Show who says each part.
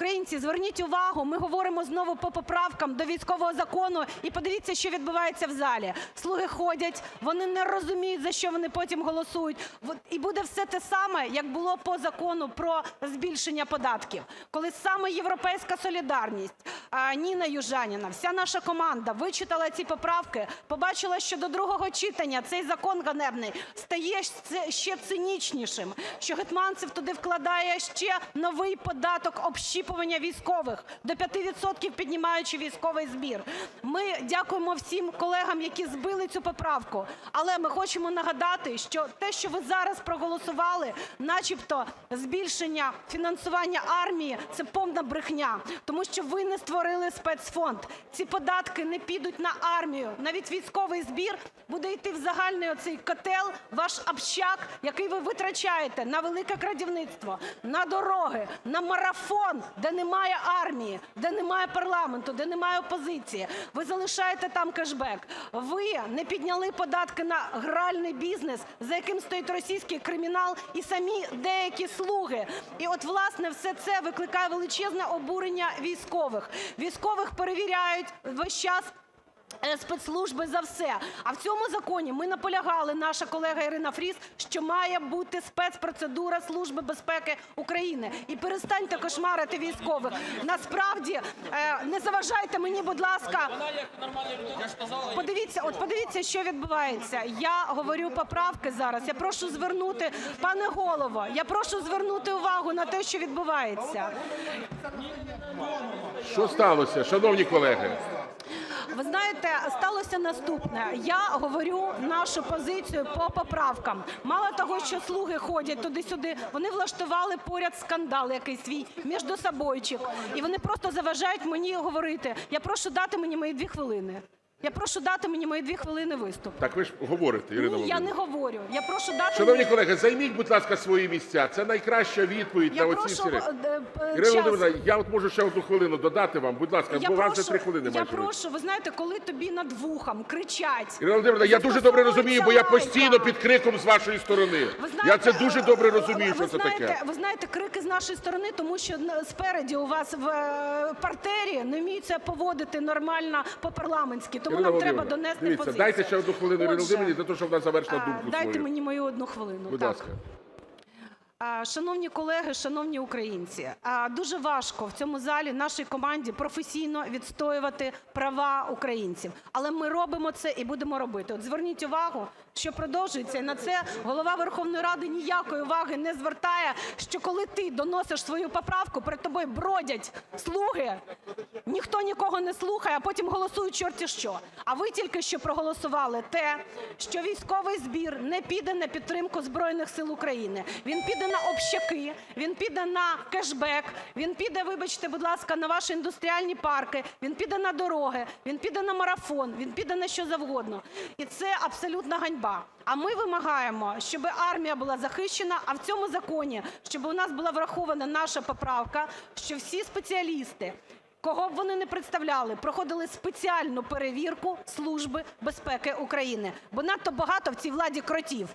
Speaker 1: Українці, зверніть увагу, ми говоримо знову по поправкам до військового закону, і подивіться, що відбувається в залі. "Слуги" ходять, вони не розуміють, за що вони потім голосують. І буде все те саме, як було по Закону про збільшення податків, коли саме "Європейська солідарність", Ніна Южаніна, вся наша команда вичитала ці поправки, побачила, що до другого читання цей закон ганебний стає ще- цинічнішим, що Гетманцев туди вкладає ще новий податок общіпування військових, до 5 піднімаючи військовий збір. Ми дякуємо всім колегам, які збили цю поправку, але ми хочемо нагадати, що те, що ви зараз проголосували, начебто збільшення фінансування армії, це повна брехня, тому що ви не створили спецфонд. Ці податки не підуть на армію, навіть військовий збір буде йти в загальний оцей котел, ваш общак, який ви витрачаєте на велике крадівництво, на дороги, на марафон, де немає армії, де немає парламенту, де немає опозиції. Ви залишаєте там кешбек. Ви не підняли податки на гральний бізнес, за яким стоїть російський кримінал і самі деякі "слуги". І от, власне, все це викликає величезне обурення військових. Військових перевіряють весь час спецслужби за все. А в цьому законі ми наполягали, наша колега Ірина Фріз, що має бути спецпроцедура Служби безпеки України. І перестаньте кошмарити військових. Насправді, е, не заважайте мені, будь ласка. Подивіться, от подивіться, що відбувається. Я говорю поправки зараз. Я прошу звернути, пане голово, я прошу звернути увагу на те, що відбувається.
Speaker 2: Що сталося, шановні колеги?
Speaker 1: Ви знаєте, сталося наступне. Я говорю нашу позицію по поправкам. Мало того, що "слуги" ходять туди-сюди, вони влаштували поряд скандал якийсь свій між собойчик, І вони просто заважають мені говорити. Я прошу дати мені мої дві хвилини. Я прошу дати мені мої дві хвилини виступу.
Speaker 2: Так ви ж говорите, Ірина
Speaker 1: Ні, я не говорю. Я прошу дати
Speaker 2: Шановні
Speaker 1: мені...
Speaker 2: колеги, займіть, будь ласка, свої місця. Це найкраща відповідь
Speaker 1: Я
Speaker 2: на оці
Speaker 1: прошу
Speaker 2: всі речі.
Speaker 1: е, е,
Speaker 2: Ірина. Володимирівна, я от можу ще одну хвилину додати вам, будь ласка,
Speaker 1: Я
Speaker 2: бо вам вже
Speaker 1: прошу,
Speaker 2: три хвилини
Speaker 1: я
Speaker 2: майже.
Speaker 1: прошу, ви знаєте, коли тобі над вухом кричать.
Speaker 2: Ірина Володимирівна, я дуже добре розумію, бо я постійно під криком з вашої сторони.
Speaker 1: Ви знаєте,
Speaker 2: Я це дуже добре розумію,
Speaker 1: ви
Speaker 2: що це
Speaker 1: знаєте,
Speaker 2: таке.
Speaker 1: Ви знаєте, крики з нашої сторони, тому що спереді у вас в е, партері не вміють поводити нормально по-парламентськи. Тому нам треба донести
Speaker 2: дивіться,
Speaker 1: позицію.
Speaker 2: дайте ще одну хвилину Ірині Володимирівні за те, щоб вона завершила
Speaker 1: думку
Speaker 2: думку
Speaker 1: Дайте мені мою одну хвилину.
Speaker 2: Будь ласка.
Speaker 1: Шановні колеги, шановні українці, дуже важко в цьому залі нашій команді професійно відстоювати права українців. Але ми робимо це і будемо робити. От зверніть увагу, що продовжується, і на це голова Верховної Ради ніякої уваги не звертає, що коли ти доносиш свою поправку, перед тобою бродять слуги, ніхто нікого не слухає, а потім голосують чорті що. А ви тільки що проголосували те, що військовий збір не піде на підтримку Збройних сил України. Він піде на общаки, він піде на кешбек, він піде, вибачте, будь ласка, на ваші індустріальні парки, він піде на дороги, він піде на марафон, він піде на що завгодно. І це абсолютна ганьба. А ми вимагаємо, щоб армія була захищена, а в цьому законі, щоб у нас була врахована наша поправка, що всі спеціалісти, Кого б вони не представляли, проходили спеціальну перевірку Служби безпеки України, бо надто багато в цій владі кротів.